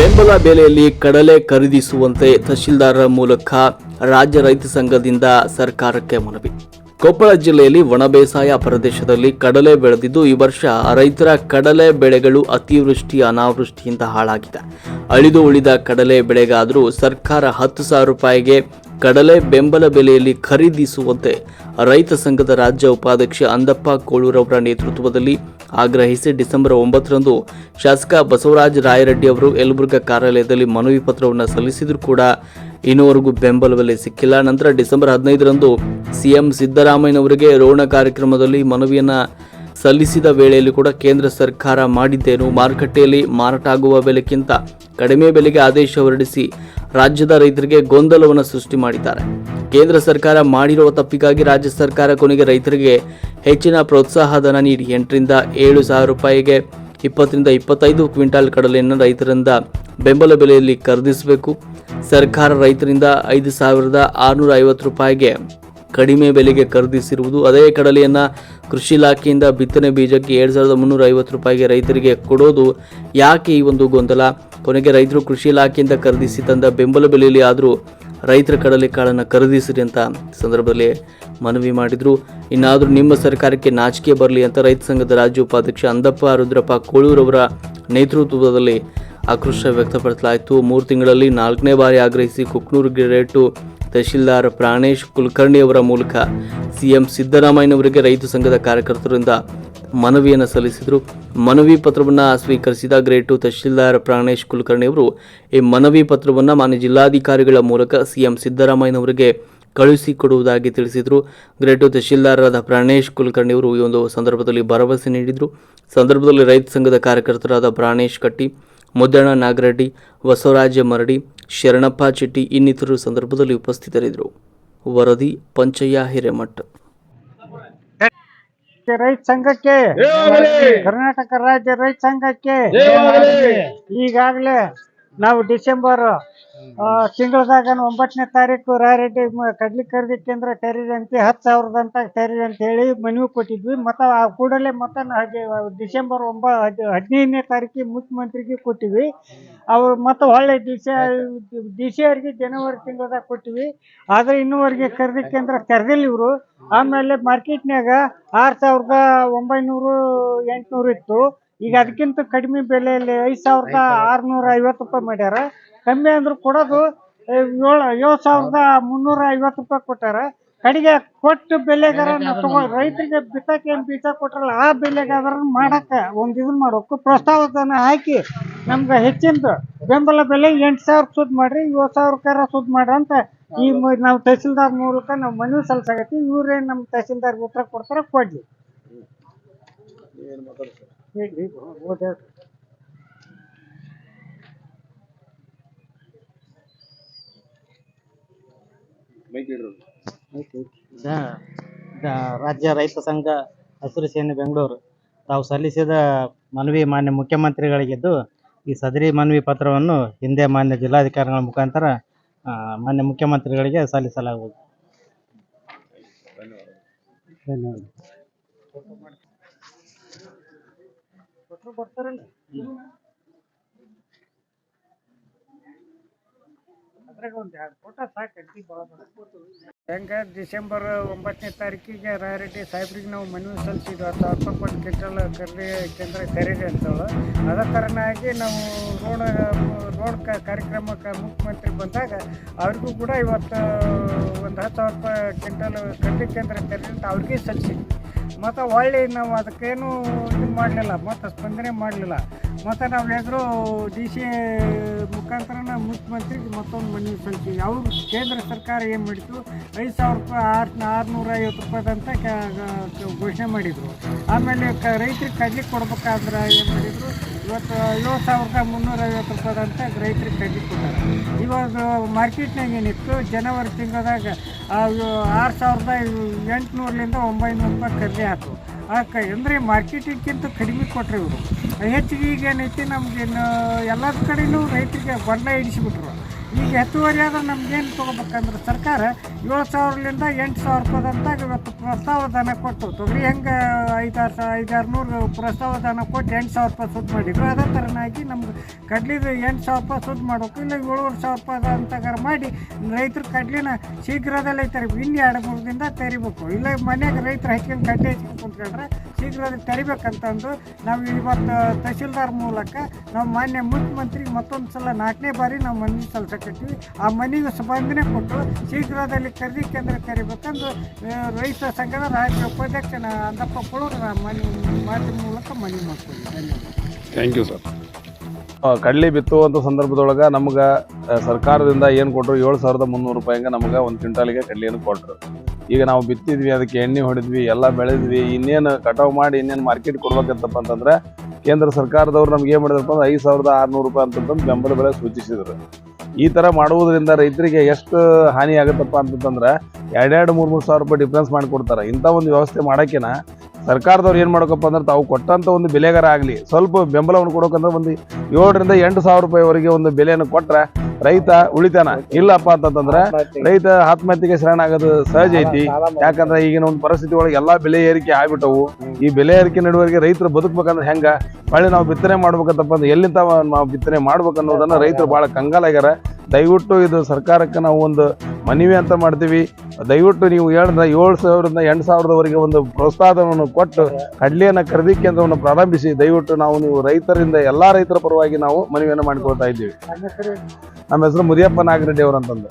ಬೆಂಬಲ ಬೆಲೆಯಲ್ಲಿ ಕಡಲೆ ಖರೀದಿಸುವಂತೆ ತಹಶೀಲ್ದಾರರ ಮೂಲಕ ರಾಜ್ಯ ರೈತ ಸಂಘದಿಂದ ಸರ್ಕಾರಕ್ಕೆ ಮನವಿ. ಕೊಪ್ಪಳ ಜಿಲ್ಲೆಯಲ್ಲಿ ಒಣ ಬೇಸಾಯ ಪ್ರದೇಶದಲ್ಲಿ ಕಡಲೆ ಬೆಳೆದಿದ್ದು, ಈ ವರ್ಷ ರೈತರ ಕಡಲೆ ಬೆಳೆಗಳು ಅತಿವೃಷ್ಟಿ ಅನಾವೃಷ್ಟಿಯಿಂದ ಹಾಳಾಗಿದೆ. ಅಳಿದು ಉಳಿದ ಕಡಲೆ ಬೆಳೆಗಾದರೂ ಸರ್ಕಾರ ಹತ್ತು ಸಾವಿರ ರೂಪಾಯಿಗೆ ಕಡಲೆ ಬೆಂಬಲ ಬೆಲೆಯಲ್ಲಿ ಖರೀದಿಸುವಂತೆ ರೈತ ಸಂಘದ ರಾಜ್ಯ ಉಪಾಧ್ಯಕ್ಷ ಅಂದಪ್ಪ ಕೋಳೂರವರ ನೇತೃತ್ವದಲ್ಲಿ ಆಗ್ರಹಿಸಿ ಡಿಸೆಂಬರ್ ಒಂಬತ್ತರಂದು ಶಾಸಕ ಬಸವರಾಜ ರಾಯರೆಡ್ಡಿ ಅವರು ಯಲಬುರ್ಗಾ ಕಾರ್ಯಾಲಯದಲ್ಲಿ ಮನವಿ ಪತ್ರವನ್ನು ಸಲ್ಲಿಸಿದರೂ ಕೂಡ ಇನ್ನೂವರೆಗೂ ಬೆಂಬಲ ಬೆಲೆ ಸಿಕ್ಕಿಲ್ಲ. ನಂತರ ಡಿಸೆಂಬರ್ ಹದಿನೈದರಂದು ಸಿಎಂ ಸಿದ್ದರಾಮಯ್ಯನವರಿಗೆ ರೋಣ ಕಾರ್ಯಕ್ರಮದಲ್ಲಿ ಮನವಿಯನ್ನ ಸಲ್ಲಿಸಿದ ವೇಳೆಯಲ್ಲಿ ಕೂಡ ಕೇಂದ್ರ ಸರ್ಕಾರ ಮಾಡಿದ್ದೇನು? ಮಾರುಕಟ್ಟೆಯಲ್ಲಿ ಮಾರಾಟ ಆಗುವ ಬೆಲೆಗಿಂತ ಕಡಿಮೆ ಬೆಲೆಗೆ ಆದೇಶ ಹೊರಡಿಸಿ ರಾಜ್ಯದ ರೈತರಿಗೆ ಗೊಂದಲವನ್ನು ಸೃಷ್ಟಿ ಮಾಡಿದ್ದಾರೆ. ಕೇಂದ್ರ ಸರ್ಕಾರ ಮಾಡಿರುವ ತಪ್ಪಿಗಾಗಿ ರಾಜ್ಯ ಸರ್ಕಾರ ಕೊನೆಗೆ ರೈತರಿಗೆ ಹೆಚ್ಚಿನ ಪ್ರೋತ್ಸಾಹಧನ ನೀಡಿ. ಎಂಟರಿಂದ ಏಳು ಸಾವಿರ ರೂಪಾಯಿಗೆ ಇಪ್ಪತ್ತರಿಂದ ಇಪ್ಪತ್ತೈದು ಕ್ವಿಂಟಾಲ್ ಕಡಲೆಯನ್ನು ರೈತರಿಂದ ಬೆಂಬಲ ಬೆಲೆಯಲ್ಲಿ ಖರೀದಿಸಬೇಕು. ಸರ್ಕಾರ ರೈತರಿಂದ ಐದು ಸಾವಿರದ ಆರುನೂರ ಐವತ್ತು ರೂಪಾಯಿಗೆ ಕಡಿಮೆ ಬೆಲೆಗೆ ಖರೀದಿಸಿರುವುದು ಅದೇ ಕಡಲೆಯನ್ನು ಕೃಷಿ ಇಲಾಖೆಯಿಂದ ಬಿತ್ತನೆ ಬೀಜಕ್ಕೆ ಎರಡು ಸಾವಿರದ ಮುನ್ನೂರ ಐವತ್ತು ರೂಪಾಯಿಗೆ ರೈತರಿಗೆ ಕೊಡೋದು ಯಾಕೆ ಈ ಒಂದು ಗೊಂದಲ? ಕೊನೆಗೆ ರೈತರು ಕೃಷಿ ಇಲಾಖೆಯಿಂದ ಖರೀದಿಸಿ ತಂದ ಬೆಂಬಲ ಬೆಲೆಯಲ್ಲಿ ಆದರೂ ರೈತರ ಕಡಲೆ ಕಾಳನ್ನು ಖರೀದಿಸಿರಿ ಅಂತ ಸಂದರ್ಭದಲ್ಲಿ ಮನವಿ ಮಾಡಿದರು. ಇನ್ನಾದರೂ ನಿಮ್ಮ ಸರ್ಕಾರಕ್ಕೆ ನಾಚಿಕೆ ಬರಲಿ ಅಂತ ರೈತ ಸಂಘದ ರಾಜ್ಯ ಉಪಾಧ್ಯಕ್ಷ ಅಂದಪ್ಪ ರುದ್ರಪ್ಪ ಕೋಳೂರವರ ನೇತೃತ್ವದಲ್ಲಿ ಆಕ್ರೋಶ ವ್ಯಕ್ತಪಡಿಸಲಾಯಿತು. ಮೂರು ತಿಂಗಳಲ್ಲಿ ನಾಲ್ಕನೇ ಬಾರಿ ಆಗ್ರಹಿಸಿ ಕುಕ್ನೂರು ಗ್ರೇಟು ತಹಶೀಲ್ದಾರ್ ಪ್ರಾಣೇಶ್ ಕುಲಕರ್ಣಿ ಅವರ ಮೂಲಕ ಸಿಎಂ ಸಿದ್ದರಾಮಯ್ಯನವರಿಗೆ ರೈತ ಸಂಘದ ಕಾರ್ಯಕರ್ತರಿಂದ ಮನವಿಯನ್ನು ಸಲ್ಲಿಸಿದರು. ಮನವಿ ಪತ್ರವನ್ನು ಸ್ವೀಕರಿಸಿದ ಗ್ರೇಟು ತಹಶೀಲ್ದಾರ್ ಪ್ರಾಣೇಶ್ ಕುಲಕರ್ಣಿ ಅವರು ಈ ಮನವಿ ಪತ್ರವನ್ನು ಮಾನ್ಯ ಜಿಲ್ಲಾಧಿಕಾರಿಗಳ ಮೂಲಕ ಸಿಎಂ ಸಿದ್ದರಾಮಯ್ಯನವರಿಗೆ ಕಳುಹಿಸಿಕೊಡುವುದಾಗಿ ತಿಳಿಸಿದರು. ಗ್ರೇಟು ತಹಶೀಲ್ದಾರರಾದ ಪ್ರಾಣೇಶ್ ಕುಲಕರ್ಣಿ ಅವರು ಈ ಒಂದು ಸಂದರ್ಭದಲ್ಲಿ ಭರವಸೆ ನೀಡಿದರು. ಸಂದರ್ಭದಲ್ಲಿ ರೈತ ಸಂಘದ ಕಾರ್ಯಕರ್ತರಾದ ಪ್ರಾಣೇಶ್ ಕಟ್ಟಿ ಮುದ್ದಣ್ಣ ನಾಗರೆಡ್ಡಿ ಬಸವರಾಜ ಮರಡಿ ಶರಣಪ್ಪ ಚೆಟ್ಟಿ ಇನ್ನಿತರರು ಸಂದರ್ಭದಲ್ಲಿ ಉಪಸ್ಥಿತರಿದ್ದರು. ವರದಿ ಪಂಚಯ್ಯ ಹಿರೇಮಠ್. ರೈತ ಸಂಘಕ್ಕೆ ಕರ್ನಾಟಕ ರಾಜ್ಯ ರೈತ ಸಂಘಕ್ಕೆ ಈಗಾಗಲೇ ನಾವು ಡಿಸೆಂಬರ್ ತಿಂಗಳದಾಗ ಒಂಬತ್ತನೇ ತಾರೀಕು ರಾಯರೆಡ್ಡಿ ಮ- ಕಡ್ಲಿ ಖರೀದಿ ಕೇಂದ್ರ ಅಂತ ಹತ್ತು ಸಾವಿರದಂತ ತೆರೀರಿ ಅಂತ ಹೇಳಿ ಮನವಿ ಕೊಟ್ಟಿದ್ವಿ. ಮತ್ತು ಆ ಕೂಡಲೇ ಮತ್ತೆ ಡಿಸೆಂಬರ್ ಒಂಬ, ಹದ್- ಹದಿನೈದನೇ ತಾರೀಕಿಗೆ ಮುಖ್ಯಮಂತ್ರಿಗೆ ಕೊಟ್ಟಿವಿ. ಅವ್ರು ಮತ್ತೆ ಹೊಳ್ಳೆ ಡಿ ಸಿ ಜನವರಿ ತಿಂಗಳದಾಗ ಕೊಟ್ಟಿವಿ. ಆದ್ರೆ ಇನ್ನೂವರೆಗೆ ಖರೀದಿ ಕೇಂದ್ರ ತೆರೆದಿಲ್ಲ ಇವರು. ಆಮೇಲೆ ಮಾರ್ಕೆಟ್ನ್ಯಾಗ ಆರು ಸಾವಿರದ ಒಂಬೈನೂರು ಎಂಟುನೂರು ಇತ್ತು. ಈಗ ಅದಕ್ಕಿಂತ ಕಡಿಮೆ ಬೆಲೆಯಲ್ಲಿ ಐದು ಸಾವಿರದ ಆರುನೂರ ಐವತ್ತು ರೂಪಾಯಿ ಮಾಡ್ಯಾರ. ಕಮ್ಮಿ ಅಂದ್ರು ಕೊಡೋದು ಏಳು ಏಳು ಸಾವಿರದ ಮುನ್ನೂರ ಐವತ್ತು ರೂಪಾಯಿ ಕೊಟ್ಟಾರ. ಕಡೆಗೆ ಕೊಟ್ಟು ಬೆಲೆಗಾರ ತಗೋ ರೈತರಿಗೆ ಬಿತ್ತಕ್ಕೆ ಏನು ಬೀಜ ಕೊಟ್ರಲ್ಲ ಆ ಬೆಲೆಗಾದ್ರ ಮಾಡಕ್ಕ ಒಂದು ಇದನ್ನ ಮಾಡ್ಬೇಕು ಪ್ರಸ್ತಾವದನ್ನ ಹಾಕಿ ನಮ್ಗೆ ಹೆಚ್ಚಿಂದು ಬೆಂಬಲ ಬೆಲೆ ಎಂಟು ಸಾವಿರ ಸುದ್ ಮಾಡ್ರಿ ಏಳು ಸಾವಿರಕ್ಕಾರ ಸುದ್ ಮಾಡ್ರಿ ಅಂತ ಈ ನಾವು ತಹಸೀಲ್ದಾರ್ ಮೂಲಕ ನಾವು ಮನವಿ ಸಲ್ಸಾಗತ್ತಿ ಇವ್ರೇನ್ ನಮ್ಮ ತಹಸೀಲ್ದಾರ್ ಉತ್ತರ ಕೊಡ್ತಾರ ಕೊಡ್ಲಿ. ರಾಜ್ಯ ರೈತ ಸಂಘ ಹಸಿರು ಸೇನೆ ಬೆಂಗಳೂರು. ತಾವು ಸಲ್ಲಿಸಿದ ಮನವಿ ಮಾನ್ಯ ಮುಖ್ಯಮಂತ್ರಿಗಳಿಗಿದ್ದು ಈ ಸದರಿ ಮನವಿ ಪತ್ರವನ್ನು ಹಿಂದೆ ಮಾನ್ಯ ಜಿಲ್ಲಾಧಿಕಾರಿಗಳ ಮುಖಾಂತರ ಮಾನ್ಯ ಮುಖ್ಯಮಂತ್ರಿಗಳಿಗೆ ಸಲ್ಲಿಸಲಾಗುವುದು. ಧನ್ಯವಾದ. ಕೊಟ್ರು ಬರ್ತಾರಲ್ಲ. ಅದ್ರಾಗ ಒಂದು ಎರಡು ಫೋಟೋ ಸಾಕು ಅಡ್ಡಿ ಭಾಳ ಹೆಂಗ ಡಿಸೆಂಬರ್ ಒಂಬತ್ತನೇ ತಾರೀಕಿಗೆ ರಾಯರೆಡ್ಡಿ ಸಾಹೇಬ್ರಿಗೆ ನಾವು ಮನವಿ ಸಲ್ಲಿಸಿದ್ವಿ. ಹತ್ತು ಸಾವಿರ ರೂಪಾಯಿ ಕ್ವಿಂಟಲ್ ಕೇಂದ್ರ ಕರೀರಿ ಅಂತೇಳಿ. ಅದೇ ಥರನಾಗಿ ನಾವು ರೋಡ್ ರೋಡ್ ಕ ಕಾರ್ಯಕ್ರಮಕ್ಕೆ ಮುಖ್ಯಮಂತ್ರಿ ಬಂದಾಗ ಅವ್ರಿಗೂ ಕೂಡ ಇವತ್ತು ಒಂದು ಹತ್ತು ಸಾವಿರ ರೂಪಾಯಿ ಕ್ವಿಂಟಲ್ ಕರ್ರಿ ಕೇಂದ್ರ ಕರೀರಿ ಅಂತ ಅವ್ರಿಗೆ ಸಲ್ಲಿಸಿದ್ವಿ. ಮತ್ತು ಹೊಳ್ಳಿ ನಾವು ಅದಕ್ಕೇನು ಇದು ಮಾಡಲಿಲ್ಲ ಮತ್ತು ಸ್ಪಂದನೆ ಮಾಡಲಿಲ್ಲ. ಮತ್ತು ನಾವು ಎದುರು ಡಿ ಸಿ ಮುಖಾಂತರ ಮುಖ್ಯಮಂತ್ರಿಗೆ ಮತ್ತೊಂದು ಮನವಿ ಸಲ್ಲಿಸಿ. ಅವರು ಕೇಂದ್ರ ಸರ್ಕಾರ ಏನು ಮಾಡಿತು ಐದು ಸಾವಿರ ರೂಪಾಯಿ ಆರು ಆರುನೂರ ಐವತ್ತು ರೂಪಾಯಿದಂತ ಘೋಷಣೆ ಮಾಡಿದರು. ಆಮೇಲೆ ಕ ರೈತರಿಗೆ ಕಡ್ಲಿ ಕೊಡ್ಬೇಕಾದ್ರೆ ಏನು ಮಾಡಿದರು? ಇವತ್ತು ಏಳು ಸಾವಿರದ ಮುನ್ನೂರ ಐವತ್ತು ರೂಪಾಯಿದಂತ ರೈತರಿಗೆ ಕಡ್ಲಿ ಕೊಡ್ತಾರೆ ಇವಾಗ ಮಾರ್ಕೆಟ್ನಾಗ ಏನಿತ್ತು? ಜನವರಿ ತಿಂಗಳದಾಗ ಆರು ಸಾವಿರದ ಎಂಟುನೂರಲಿಂದ ಒಂಬೈನೂರು ರೂಪಾಯಿ ಕಡ್ಲಿ ಆಕ ಅಂದರೆ ಮಾರ್ಕೆಟಿಗಿಂತ ಕಡಿಮೆ ಕೊಟ್ರು ಇವರು. ಹೆಚ್ಚಿಗೆ ಈಗ ಏನೈತಿ ನಮ್ಗೆ ಎಲ್ಲ ಕಡೆನೂ ರೈತರಿಗೆ ಬಣ್ಣ ಇಡಿಸಿಬಿಟ್ರು. ಈಗ ಹೆಚ್ಚುವರಿ ಆದ್ರೆ ನಮ್ಗೇನು ತೊಗೋಬೇಕಂದ್ರೆ ಸರ್ಕಾರ ಏಳು ಸಾವಿರಲಿಂದ ಎಂಟು ಸಾವಿರ ರೂಪಾಯಿದಂತ ಇವತ್ತು ಪ್ರಸ್ತಾವ ಧನ ಕೊಟ್ಟು ತೊಗರಿ ಹೆಂಗೆ ಐದಾರು ಸಾವಿರ ಐದಾರು ನೂರು ಪ್ರಸ್ತಾವ ಧನ ಕೊಟ್ಟು ಎಂಟು ಸಾವಿರ ರೂಪಾಯಿ ಸುದ್ದು ಮಾಡಿದ್ರು. ಅದೇ ಥರನಾಗಿ ನಮ್ಗೆ ಕಡ್ಲಿದು ಎಂಟು ಸಾವಿರ ರೂಪಾಯಿ ಸುದ್ದು ಮಾಡಬೇಕು. ಇಲ್ಲ ಏಳುವರೆ ಸಾವಿರ ರೂಪಾಯಿ ಅಂತಗಾರ ಮಾಡಿ ರೈತರು ಕಡ್ಲಿನ ಶೀಘ್ರದಲ್ಲೇ ತರಬೇಕು. ಇನ್ನು ಎರಡು ಮೂರು ದಿನದ ತೆರಿಬೇಕು. ಇಲ್ಲ ಮನೆಗೆ ರೈತರು ಹಚ್ಕೊಂಡು ಕಡ್ಲೆ ಹಚ್ಕೊಂಡು ಕುಂತ್ಕೊಂಡ್ರೆ ಶೀಘ್ರದಲ್ಲಿ ತೆರಿಬೇಕಂತಂದು ನಾವು ಇವತ್ತು ತಹಶೀಲ್ದಾರ್ ಮೂಲಕ ನಾವು ಮಾನ್ಯ ಮುಖ್ಯಮಂತ್ರಿಗೆ ಮತ್ತೊಂದು ಸಲ ನಾಲ್ಕನೇ ಬಾರಿ ನಾವು ಮನವಿ ಸಲ್ಲಿಸಕತ್ತೀವಿ. ಆ ಮನೆಗೆ ಸ್ಪಂದನೆ ಕೊಟ್ಟು ಶೀಘ್ರದಲ್ಲಿ ಖರೀದಿ ಕೇಂದ್ರ ತೆರಿಬೇಕಂದು ರೈತ ಸಂಘದ ರಾಜ್ಯ ಉಪಾಧ್ಯಕ್ಷ ಅಂದಪ್ಪ ಕುಳೂರು ಮನೆ ಮಾಧ್ಯಮ ಮೂಲಕ ಮನವಿ ಮಾಡ್ತೀವಿ ಧನ್ಯವಾದ ಥ್ಯಾಂಕ್ ಯು ಸರ್ ಕಡ್ಲಿ ಬಿತ್ತುವಂಥ ಸಂದರ್ಭದೊಳಗೆ ನಮ್ಗೆ ಸರ್ಕಾರದಿಂದ ಏನು ಕೊಟ್ಟರು ಏಳು ಸಾವಿರದ ಮುನ್ನೂರು ರೂಪಾಯಿಗೆ ನಮ್ಗೆ ಒಂದು ಕ್ವಿಂಟಾಲಿಗೆ ಕಡ್ಲಿಯನ್ನು ಕೊಟ್ಟರು ಈಗ ನಾವು ಬಿತ್ತಿದ್ವಿ, ಅದಕ್ಕೆ ಎಣ್ಣೆ ಹೊಡೆದ್ವಿ, ಎಲ್ಲ ಬೆಳೆದ್ವಿ. ಇನ್ನೇನು ಕಟಾವು ಮಾಡಿ ಇನ್ನೇನು ಮಾರ್ಕೆಟ್ ಕೊಡ್ಬೇಕಂತಪ್ಪ ಅಂತಂದ್ರೆ ಕೇಂದ್ರ ಸರ್ಕಾರದವ್ರು ನಮ್ಗೆ ಏನು ಮಾಡಿದ್ರಪ್ಪ ಅಂದ್ರೆ ಐದು ಸಾವಿರದ ಆರುನೂರು ರೂಪಾಯಿ ಅಂತಂತಂದು ಬೆಂಬಲ ಬೆಲೆ ಸೂಚಿಸಿದ್ರು. ಈ ಥರ ಮಾಡುವುದರಿಂದ ರೈತರಿಗೆ ಎಷ್ಟು ಹಾನಿ ಆಗುತ್ತಪ್ಪ ಅಂತಂದ್ರೆ ಎರಡೆರಡು ಮೂರು ಮೂರು ಸಾವಿರ ರೂಪಾಯಿ ಡಿಫ್ರೆನ್ಸ್ ಮಾಡಿಕೊಡ್ತಾರೆ. ಇಂಥ ಒಂದು ವ್ಯವಸ್ಥೆ ಮಾಡೋಕ್ಕಿನ ಸರ್ಕಾರದವ್ರು ಏನು ಮಾಡ್ಬೇಕಪ್ಪ ಅಂದ್ರೆ ತಾವು ಕೊಟ್ಟಂಥ ಒಂದು ಬೆಲೆಗಾರ ಆಗಲಿ ಸ್ವಲ್ಪ ಬೆಂಬಲವನ್ನು ಕೊಡೋಕಂದ್ರೆ ಒಂದು ಏಳರಿಂದ ಎಂಟು ಸಾವಿರ ರೂಪಾಯಿವರೆಗೆ ಒಂದು ಬೆಲೆಯನ್ನು ಕೊಟ್ಟರೆ ರೈತ ಉಳಿತಾನ. ಇಲ್ಲಪ್ಪ ಅಂತಂದ್ರೆ ರೈತ ಆತ್ಮಹತ್ಯೆಗೆ ಶರಣ ಶರಣಾಗೋದು ಸಹಜ ಐತಿ. ಯಾಕಂದ್ರೆ ಈಗಿನ ಒಂದು ಪರಿಸ್ಥಿತಿ ಒಳಗೆ ಎಲ್ಲಾ ಬೆಲೆ ಏರಿಕೆ ಆಗ್ಬಿಟ್ಟವು. ಈ ಬೆಲೆ ಏರಿಕೆ ನಡುವರೆಗೆ ರೈತರು ಬದುಕಬೇಕಂದ್ರೆ ಹೆಂಗ? ಹೊಳ್ಳಿ ನಾವು ಬಿತ್ತನೆ ಮಾಡ್ಬೇಕಂತಪ್ಪ ಅಂದ್ರೆ ಎಲ್ಲಿಂದ ನಾವು ಬಿತ್ತನೆ ಮಾಡ್ಬೇಕನ್ನೋದನ್ನ ರೈತರು ಬಹಳ ಕಂಗಾಲಾಗ್ಯಾರ. ದಯವಿಟ್ಟು ಇದು ಸರ್ಕಾರಕ್ಕೆ ನಾವು ಒಂದು ಮನವಿ ಅಂತ ಮಾಡ್ತೀವಿ. ದಯವಿಟ್ಟು ನೀವು ಹೇಳಿದ್ರೆ ಏಳು ಸಾವಿರದಿಂದ ಎಂಟು ಸಾವಿರದವರೆಗೆ ಒಂದು ಪ್ರೋತ್ಸಾಹವನ್ನು ಕೊಟ್ಟು ಕಡ್ಲಿಯನ್ನು ಖರೀದಿ ಕೇಂದ್ರವನ್ನು ಪ್ರಾರಂಭಿಸಿ. ದಯವಿಟ್ಟು ನಾವು ನೀವು ರೈತರಿಂದ ಎಲ್ಲಾ ರೈತರ ಪರವಾಗಿ ನಾವು ಮನವಿಯನ್ನು ಮಾಡಿಕೊಳ್ತಾ ಇದ್ದೀವಿ. ನಮ್ಮ ಹೆಸರು ಮುರಿಯಪ್ಪ ನಾಗರೆಡ್ಡಿ ಅವರಂತಂದು.